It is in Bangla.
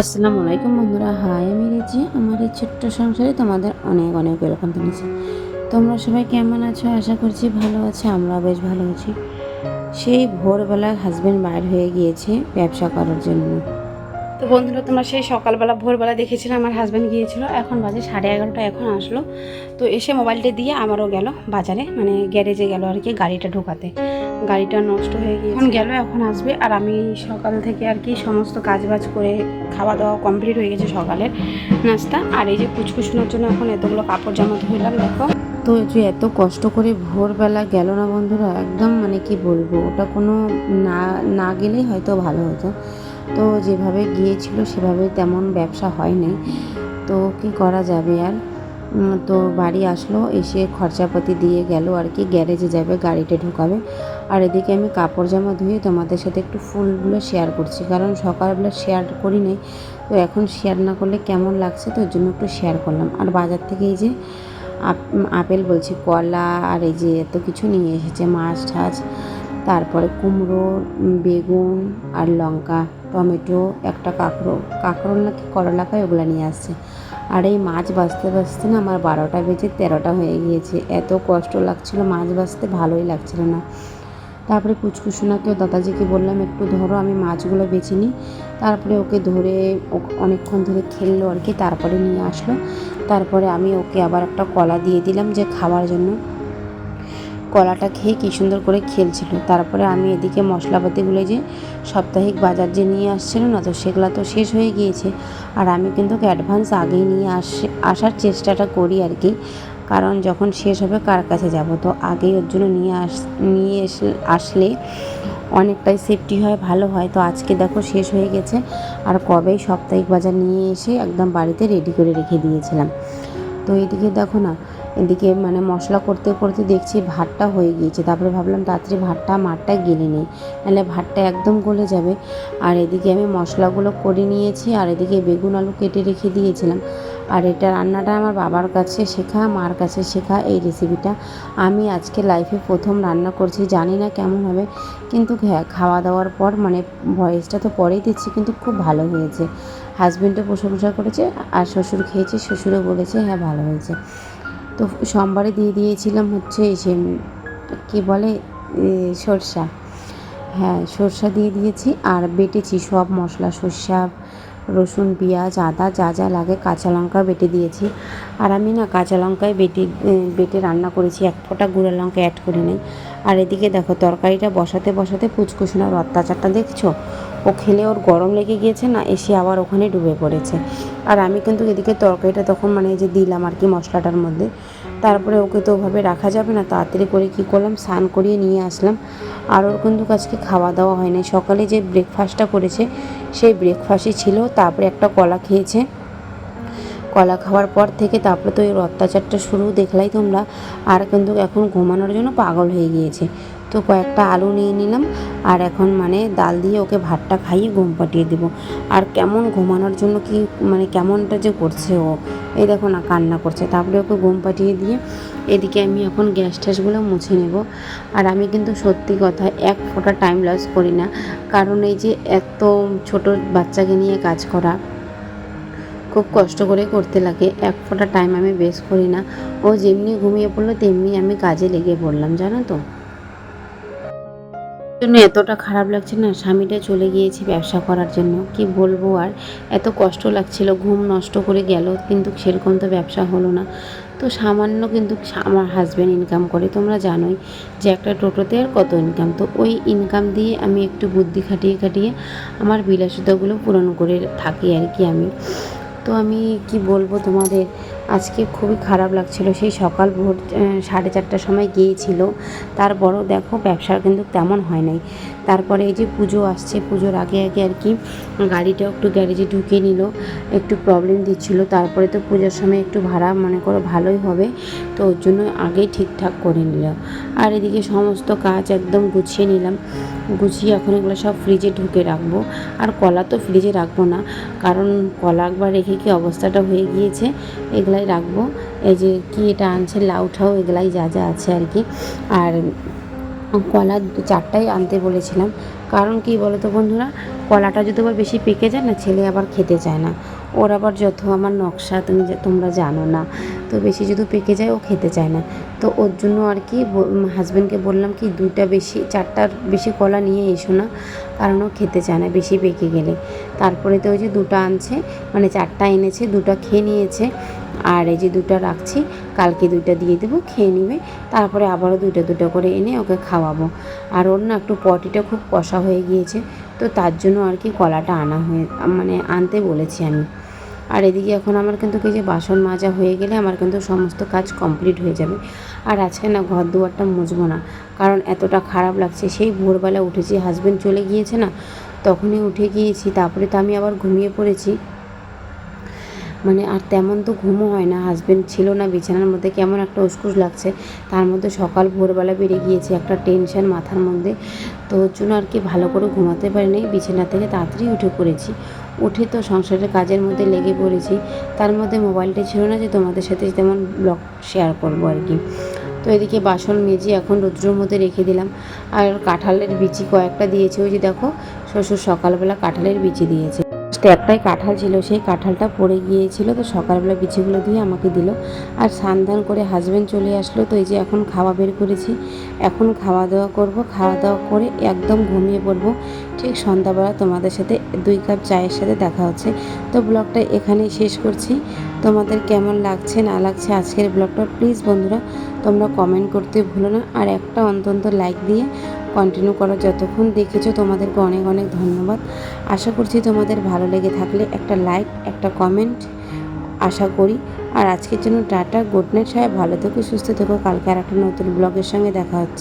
আসসালামু আলাইকুম বন্ধুরা। হাই, আমি রেজি। আমার এই ছোট্ট সংসারে তোমাদের অনেক অনেক ওয়েলকাম জানিয়েছি তোমরা সবাই কেমন আছো? আশা করছি ভালো আছে আমরা বেশ ভালো আছি। সেই ভোরবেলা হাজব্যান্ড বাইর হয়ে গিয়েছে ব্যবসা করার জন্য। তো বন্ধুরা, তোমরা সেই সকালবেলা, ভোরবেলা দেখেছিলে আমার হাজব্যান্ড গিয়েছিল। এখন বাজে সাড়ে এগারোটা, এখন আসলো। তো এসে মোবাইলটা দিয়ে আমারও গেল বাজারে মানে গ্যারেজে গেল আর কি গাড়িটা ঢোকাতে। গাড়িটা নষ্ট হয়ে গিয়ে এখন গেল, এখন আসবে। আর আমি সকাল থেকে আর কি সমস্ত কাজ বাজ করে খাওয়া দাওয়া কমপ্লিট হয়ে গেছে সকালের নাস্তা। আর এই যে কুচকুচনোর জন্য এখন এতগুলো কাপড় জামা ধুইলাম, দেখো। তো যে এত কষ্ট করে ভোরবেলা গেল না বন্ধুরা, একদম মানে কি বলব, ওটা কোনো না না গেলেই হয়তো ভালো হতো। তো যেভাবে গিয়েছিল, সেভাবে তেমন ব্যবসা হয়নি। তো কি করা যাবে আর? তো বাড়ি আসলো, এসে খরচাপাতি দিয়ে গেল আর কি, গ্যারেজে যাবে, গাড়িতে ঢোকাবে। আর এদিকে আমি কাপড় জামা ধুয়ে তোমাদের সাথে একটু ফুলগুলো শেয়ার করছি, কারণ সকালবেলা শেয়ার করি নাই তো এখন শেয়ার না করলে কেমন লাগছে, তো জন্য একটু শেয়ার করলাম। আর বাজার থেকে এই যে আপ- আপেল বলছি, কলা আর এই যে এত কিছু নিয়ে এসেছে, মাছ ঠাছ তারপরে কুমড়ো বেগুন আর লঙ্কা। টমেটো, একটা কাঁকরো কাঁকরোল নাকি করলা খায় ওগুলো নিয়ে আসছে। আর এই মাছ বাছতে বাছতে না আমার বারোটা বেজে তেরোটা হয়ে গিয়েছে। এত কষ্ট লাগছিল, মাছ বাছতে ভালোই লাগছিল না। তারপরে পুচকুসোনাকেও দাদাজিকে বললাম, একটু ধরো, আমি মাছগুলো বেছে নিই। তারপরে ওকে ধরে অনেকক্ষণ ধরে খেললো আর কি, তারপরে নিয়ে আসলো। তারপরে আমি ওকে আবার একটা কলা দিয়ে দিলাম যে খাওয়ার জন্য। কলাটা খেয়ে কী সুন্দর করে খেলছিল। তারপরে আমি এদিকে মশলাপাতিগুলো যে সাপ্তাহিক বাজার যে নিয়ে আসছিল না, তো সেগুলো তো শেষ হয়ে গিয়েছে। আর আমি কিন্তু অ্যাডভান্স আগেই নিয়ে আসে, আসার চেষ্টাটা করি আর কি। কারণ যখন শেষ হবে কার কাছে যাব? তো আগেই ওর জন্য নিয়ে আস, নিয়ে এসে, আসলে অনেকটাই সেফটি হয়, ভালো হয়। তো আজকে দেখো শেষ হয়ে গেছে। আর কবেই সাপ্তাহিক বাজার নিয়ে এসে একদম বাড়িতে রেডি করে রেখে দিয়েছিলাম। তো এদিকে দেখো না এদিকে মানে মশলা করতে করতে দেখছি ভাতটা হয়ে গিয়েছে। তারপরে ভাবলাম তাড়াতাড়ি ভাতটা, মাঠটা গেলে নেই। নাহলে ভাতটা একদম গলে যাবে। আর এদিকে আমি মশলাগুলো করে নিয়েছি আর এদিকে বেগুন আলু কেটে রেখে দিয়েছিলাম। আর এটা রান্নাটা আমার বাবার কাছে শেখা, মার কাছে শেখা এই রেসিপিটা আমি আজকে লাইফে প্রথম রান্না করছি, জানি না কেমন হবে। কিন্তু হ্যাঁ খাওয়া দাওয়ার পর মানে ভয়েসটা তো পরেই দিচ্ছি, কিন্তু খুব ভালো হয়েছে। হাজব্যান্ডও প্রশংসা করেছে, আর শ্বশুর খেয়েছে, শ্বশুরও বলেছে হ্যাঁ ভালো হয়েছে। তো সোমবারে দিয়ে দিয়েছিলাম হচ্ছে যে কী বলে সরষা। হ্যাঁ সরষা দিয়ে দিয়েছি আর বেটেছি সব মশলা, সর্ষা রসুন, পেঁয়াজ, আদা, যা যা লাগে কাঁচা লঙ্কা বেটে দিয়েছি। আর আমি না কাঁচা লঙ্কায় বেটে বেটে রান্না করেছি, এক ফোঁটা গুঁড়ো লঙ্কা অ্যাড করে নাই। আর এদিকে দেখো তরকারিটা বসাতে বসাতে পুচকুসোনার অত্যাচারটা দেখছ? ও খেলে ওর গরম লেগে গিয়েছে না, এসে আবার ওখানে ডুবে পড়েছে। আর আমি কিন্তু এদিকে তরকারিটা তখন মানে যে দিলাম আর কি মশলাটার মধ্যে। তারপরে ওকে তো ওভাবে রাখা যাবে না, তাড়াতাড়ি করে কী করলাম, স্নান করিয়ে নিয়ে আসলাম। আর ওর কিন্তু আজকে খাওয়া দাওয়া হয়নি সকালে যে ব্রেকফাস্টটা করেছে সেই ব্রেকফাস্টই ছিল, তারপরে একটা কলা খেয়েছে। কলা খাওয়ার পর থেকে তারপরে তো এর অত্যাচারটা শুরু, দেখলাই তোমরা। আর কিন্তু এখন ঘুমানোর জন্য পাগল হয়ে গিয়েছে। তো কয়েকটা আলু নিয়ে নিলাম। আর এখন মানে ডাল দিয়ে ওকে ভাতটা খাইয়ে ঘুম পাঠিয়ে দেবো। আর কেমন ঘুমানোর জন্য কি মানে কেমনটা যে করছে ও, এই দেখো না কান্না করছে। তারপরে ওকে ঘুম পাঠিয়ে দিয়ে এদিকে আমি এখন গ্যাস ট্যাসগুলো মুছে নেব। আর আমি কিন্তু সত্যি কথা এক ফোঁটা টাইম লস করি না। কারণ এই যে এত ছোট বাচ্চাকে নিয়ে কাজ করা, খুব কষ্ট করে করতে লাগে। এক ফোঁটা টাইম আমি বেশ করি না। ও যেমনি ঘুমিয়ে পড়ল, তেমনি আমি কাজে লেগে পড়লাম, জানো তো? জন্য এতটা খারাপ লাগছে না? স্বামীটা চলে গিয়েছে ব্যবসা করার জন্য। কি বলব আর? এত কষ্ট লাগছিল, ঘুম নষ্ট করে গেল, কিন্তু সেরকম তো ব্যবসা হলো না। তো সামান্য কিন্তু আমার হাজব্যান্ড ইনকাম করে, তোমরা জানোই যে একটা টোটোতে আর কত ইনকাম তো ওই ইনকাম দিয়ে আমি একটু বুদ্ধি খাটিয়ে খাটিয়ে আমার বিলাসিতাগুলো পূরণ করে থাকি আর কি আমি। তো আমি কি বলব তোমাদের? আজকে খুবই খারাপ লাগছিল। সেই সকাল ভোর সাড়ে চারটার সময় গিয়েছিল। তারপরও দেখো ব্যবসার কিন্তু তেমন হয় নাই। তারপরে এই যে পুজো আসছে, পুজোর আগে আগে আর কি গাড়িটাও একটু গ্যারেজে ঢুকিয়ে নিল, একটু প্রবলেম দিচ্ছিল। তারপরে তো পুজোর সময় একটু ভাড়া মনে করো ভালোই হবে, তো ওর জন্য আগেই ঠিকঠাক করে নিল। আর এদিকে সমস্ত কাজ একদম গুছিয়ে নিলাম। গুছিয়ে এখন এগুলো সব ফ্রিজে ঢুকে রাখব। আর কলা তো ফ্রিজে রাখব না, কারণ কলা একবার রেখে কি অবস্থাটা হয়ে গিয়েছে? এগুলাই রাখব। এই যে কি এটা আনছে, লাউ ঠাউ, এগুলাই যা যা আছে আর কি। আর কলা চারটাই আনতে বলেছিলাম। কারণ কি তো বন্ধুরা, কলাটা যদি আবার বেশি পেকে যায় না, ছেলে আবার খেতে চায় না। ওর আবার যত আমার নকশা, তুমি তোমরা জানো না, তো বেশি যদি পেকে যায়, ও খেতে চায় না। তো ওর জন্য আর কি হাজব্যান্ডকে বললাম কি, দুইটা বেশি, চারটার বেশি কলা নিয়ে এসো না। কারণ ও খেতে চায় না বেশি পেকে গেলে। তারপরে তো ওই যে দুটো আনছে মানে চারটা এনেছে, দুটো খেয়ে নিয়েছে। আর এই যে দুটো রাখছি, কালকে দুইটা দিয়ে দেবো, খেয়ে নেবে। তারপরে আবারও দুটো দুটো করে এনে ওকে খাওয়াবো। আর ওর না একটু পটিটা খুব কষা হয়ে গিয়েছে, তো তার জন্য আর কি কলাটা আনা হয়ে মানে আনতে বলেছি আমি। আর এদিকে এখন আমার কিন্তু কি যে বাসন মাজা হয়ে গেলে আমার কিন্তু সমস্ত কাজ কমপ্লিট হয়ে যাবে। আর আজকে না ঘর দুয়ারটা মুছবো না, কারণ এতটা খারাপ লাগছে। সেই ভোরবেলা উঠেছি হাজব্যান্ড চলে গিয়েছে না, তখনই উঠে গিয়েছি, তারপরে তো আমি আবার ঘুমিয়ে পড়েছি। মানে আর তেমন তো ঘুমও হয় না হাজব্যান্ড ছিল না, বিছানার মধ্যে কেমন একটা উসকুস লাগছে, তার মধ্যে সকাল ভোরবেলা বেড়ে গিয়েছে একটা টেনশন মাথার মধ্যে, তো ওর জন্য আর কি ভালো করে ঘুমাতে পারিনি, বিছানা থেকে তাড়াতাড়ি উঠে পড়েছি, উঠে তো সংসারের কাজের মধ্যে লেগে পড়েছি, তার মধ্যে মোবাইলটা ছিল না যে তোমাদের সাথে তেমন ব্লগ শেয়ার করব আর কি, তো এদিকে বাসন মেজে এখন রৌদ্রের মধ্যে রেখে দিলাম, আর কাঁঠালের বিচি কয়েকটা দিয়েছে, ওই যে দেখো, শ্বশুর সকালবেলা কাঁঠালের বিচি দিয়েছে Just একটাই কাঁঠাল ছিল, সেই কাঁঠালটা পড়ে গিয়েছিল, তো সকালবেলা বিচিগুলো দিয়ে আমাকে দিল। আর সান্ধান করে হাজব্যান্ড চলে আসলো, তো এই যে এখন খাওয়া বের করেছি। এখন খাওয়া দাওয়া করব, খাওয়া দাওয়া করে একদম ঘুমিয়ে পড়ব। ঠিক সন্ধ্যাবেলা তোমাদের সাথে দুই কাপ চায়ের সাথে দেখা হচ্ছে। তো ব্লগটা এখানেই শেষ করছি। তোমাদের কেমন লাগছে, না লাগছে আজকের ব্লগটা প্লিজ বন্ধুরা, তোমরা কমেন্ট করতে ভুলো না। আর একটা অন্তত লাইক দিয়ে কন্টিনিউ করো। যতক্ষণ দেখেছ তোমাদেরকে অনেক অনেক ধন্যবাদ। আশা করছি তোমাদের ভালো লেগে থাকলে একটা লাইক একটা কমেন্ট আশা করি। আর আজকের জন্য টাটা গুড নাইট সবাই। ভালো থেকো, সুস্থ থেকো। কালকে আর একটা নতুন ব্লগের সঙ্গে দেখা হচ্ছে।